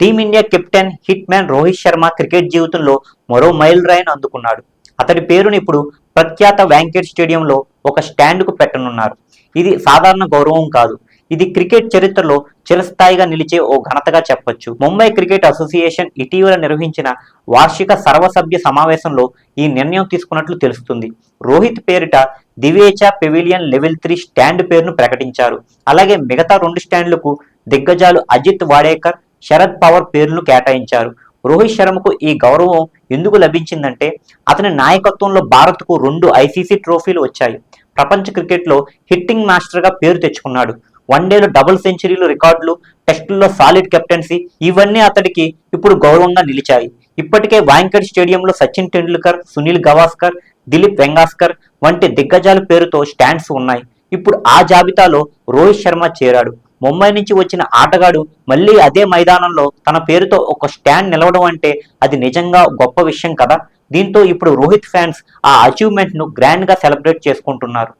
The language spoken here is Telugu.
Team India captain hit man Rohit Sharma cricket జీవితంలో మరో మైల్ రాయిని అందుకున్నాడు. అతడి పేరును ఇప్పుడు ప్రఖ్యాత వ్యాంకెట్ స్టేడియంలో ఒక స్టాండ్కు పెట్టనున్నారు. ఇది సాధారణ గౌరవం కాదు. ఇది క్రికెట్ చరిత్రలో చిరస్థాయిగా నిలిచే ఓ ఘనతగా చెప్పొచ్చు. ముంబై క్రికెట్ అసోసియేషన్ ఇటీవల నిర్వహించిన వార్షిక సర్వసభ్య సమావేశంలో ఈ నిర్ణయం తీసుకున్నట్లు తెలుస్తుంది. రోహిత్ పేరిట Divecha pavilion level three stand పేరును ప్రకటించారు. అలాగే మిగతా రెండు స్టాండ్లకు దిగ్గజాలు అజిత్ వాడేకర్ శరద్ పవర్ పేర్లను కేటాయించారు. రోహిత్ శర్మకు ఈ గౌరవం ఎందుకు లభించిందంటే అతని నాయకత్వంలో భారత్కు రెండు ఐసీసీ ట్రోఫీలు వచ్చాయి. ప్రపంచ క్రికెట్లో హిట్టింగ్ మాస్టర్గా పేరు తెచ్చుకున్నాడు. వన్డేలో డబుల్ సెంచరీలు రికార్డులు టెస్టుల్లో సాలిడ్ కెప్టెన్సీ ఇవన్నీ అతడికి ఇప్పుడు గౌరవంగా నిలిచాయి. ఇప్పటికే వాంకడ్ స్టేడియంలో సచిన్ టెండూల్కర్ సునీల్ గవాస్కర్ దిలీప్ వెంగాస్కర్ వంటి దిగ్గజాల పేరుతో స్టాండ్స్ ఉన్నాయి. ఇప్పుడు ఆ జాబితాలో రోహిత్ శర్మ చేరాడు. ముంబై నుంచి వచ్చిన ఆటగాడు మళ్ళీ అదే మైదానంలో తన పేరుతో ఒక స్టాండ్ నిలవడం అంటే అది నిజంగా గొప్ప విషయం కదా? దీంతో ఇప్పుడు రోహిత్ ఫ్యాన్స్ ఆ అచీవ్మెంట్ను గ్రాండ్గా సెలబ్రేట్ చేసుకుంటున్నారు.